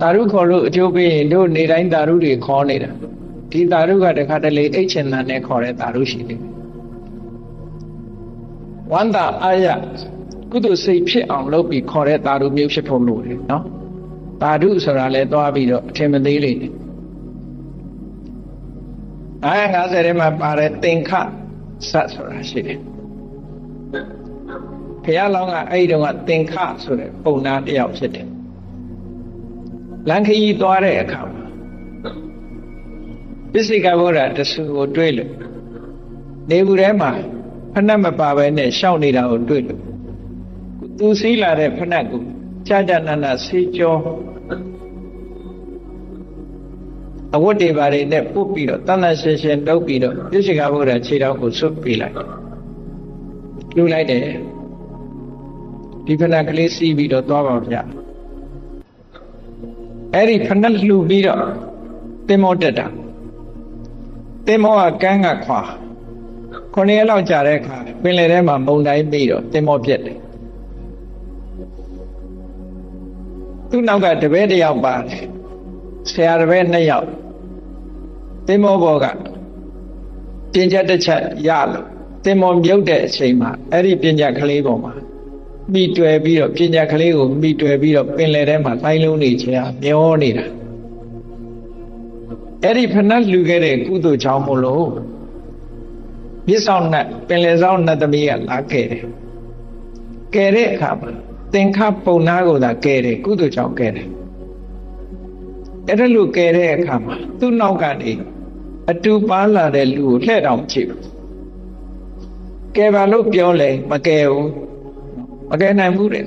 တာရုခေါ်လို့အကျိုးပေးရင်တို့နေတိုင်းတာရုတွေခေါ်နေတာဒီတာရုကတခါတလေအိတ်ချင်တန်နဲ့ခေါ်တဲ့တာရုရှိတယ်ဝန္တာအာရကုသိုလ်စိတ်ဖြစ်အောင်လုပ်ပြီးခေါ်တဲ့တာရုမျိုးဖြစ်ဖို့လိုတယ်နော်တာရုဆိုတာလဲသွားပြီးတော့အထင်မသေးလေအာ50ထဲမှာပါတဲ့သင်္ခစဆိုတာရှိတယ်ဘုရားလောင်းကအဲ့ဒီတော့ကသင်္ခဆိုတဲ့ပုံနာတစ်ယောက်ဖြစ်တယ် လန်ခရီးသွားတဲ့အခါမှာပစ္စိကဗုဒ္ဓတဆူကိုတွေ့လို့နေဘူးထဲမှာဖဏတ်မပါဘဲနဲ့ရှောက်နေတာကိုတွေ့လို့သူစည်းလာတဲ့ဖဏတ်ကိုကြာကြာနာနာဆေးကြောအဝတ်တွေပါတွေနဲ့ပုတ်ပြီးတော့တန်တန်ရှင်းရှင်းတုပ်ပြီးတော့ပစ္စိကဗုဒ္ဓခြေတော်ကိုဆွတ်ပေးလိုက်လူလိုက်တယ်ဒီဖဏတ်ကလေးစီးပြီးတော့သွားပါဗျာ အဲ့ဒီဖဏတ်လှူပြီးတော့တင်မောတက်တာတင်မောကကန်းကခွာခုနှစ်ရက်လောက်ကြာတဲ့အခါပင်လယ်ထဲမှာမုန်တိုင်းပြီးတော့တင်မောပြက်တယ်သူ့နောက်ကတပည့်တစ်ယောက်ပါတယ်ဆရာတပည့်နှစ်ယောက်တင်မောဘောကတင်ချက်တစ်ချက်ရလို့တင်မောမြုပ်တဲ့အချိန်မှာအဲ့ဒီပညာကလေးပေါ်မှာ မိတွယ်ပြီးတော့ပညာကလေးကိုမိတွယ်ပြီးတော့ပင်လယ်ထဲမှာလိုင်းလုံးနေချင်မျောနေတာအဲ့ဒီဖဏတ်လူခဲ့တဲ့ကုသိုလ်ကြောင့်မို့လို့မြစ်ဆောင်နဲ့ပင်လယ်ဆောင်နတ်သမီးကလာခဲ့တယ်ကယ်တဲ့အခါမှာသင်္ခပုံနာကိုသာကယ်တယ်ကုသိုလ်ကြောင့်ကယ်တယ်အဲ့ဒါလို့ကယ်တဲ့အခါမှာသူ့နောက်ကနေအတူပါလာတဲ့လူကိုလှဲ့တောင်ကြည့်ဘူးကယ်ပါလို့ပြောလဲမကယ်ဘူး မကယ်နိုင်ဘူးတဲ့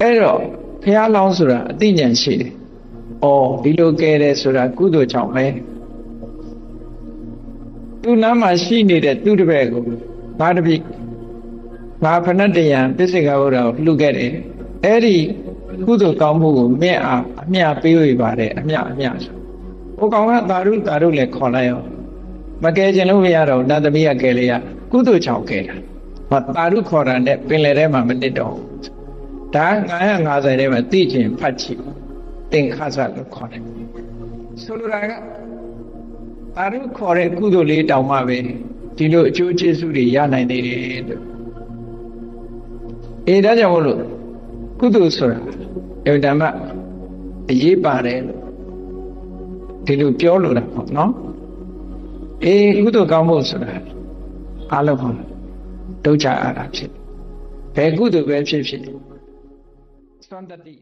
အဲ့တော့ဖះလောင်းဆိုတာအသိဉာဏ်ရှိတယ်။အော်ဒီလိုကဲတယ်ဆိုတာကုသိုလ်ကြောင့်ပဲ။သူနားမှာရှိနေတဲ့သူတပည့်ကိုငါတပိငါဖဏတယံပစ္စေကဗုဒ္ဓကိုလှုခဲ့တယ်။အဲ့ဒီကုသိုလ်ကောင်းမှုကိုမြင့်အားအမျှပေးဝေပါတယ်အမျှအမျှဆို။ဟိုကောင်ကသာရုသာရုလည်းခေါ်လိုက်ရောမကဲခြင်းလို့မရတော့နတ်သမီးကကဲလေရကုသိုလ်ကြောင့်ကဲတာ။ ဟောသာရုခေါ်တာနဲ့ပင်လယ်ထဲမှာမနစ်တော့ဘူး။ဒါ950ထဲမှာသိကျင်ဖတ်ကြည့်သင်္ခါစလို့ခေါ်တယ်ဆိုလိုတာကအာရုခေါ်တဲ့ကုသိုလ်လေးတောင်မှပဲဒီလိုအကျိုးကျေးဇူးတွေရနိုင်သေးတယ်လို့အေးဒါကြောင့်မလို့ကုသိုလ်ဆိုတာအမှန်တမ်းအရေးပါတယ်လို့ဒီလိုပြောလို့တာပေါ့နော်အေးကုသိုလ်ကောင်းဖို့ဆိုတာအားလုံးဟု တ်ဒုက္ခအားတာဖြစ်ဘယ်ကုသိုလ်ပဲဖြစ်ဖြစ်စွမ်းတတိ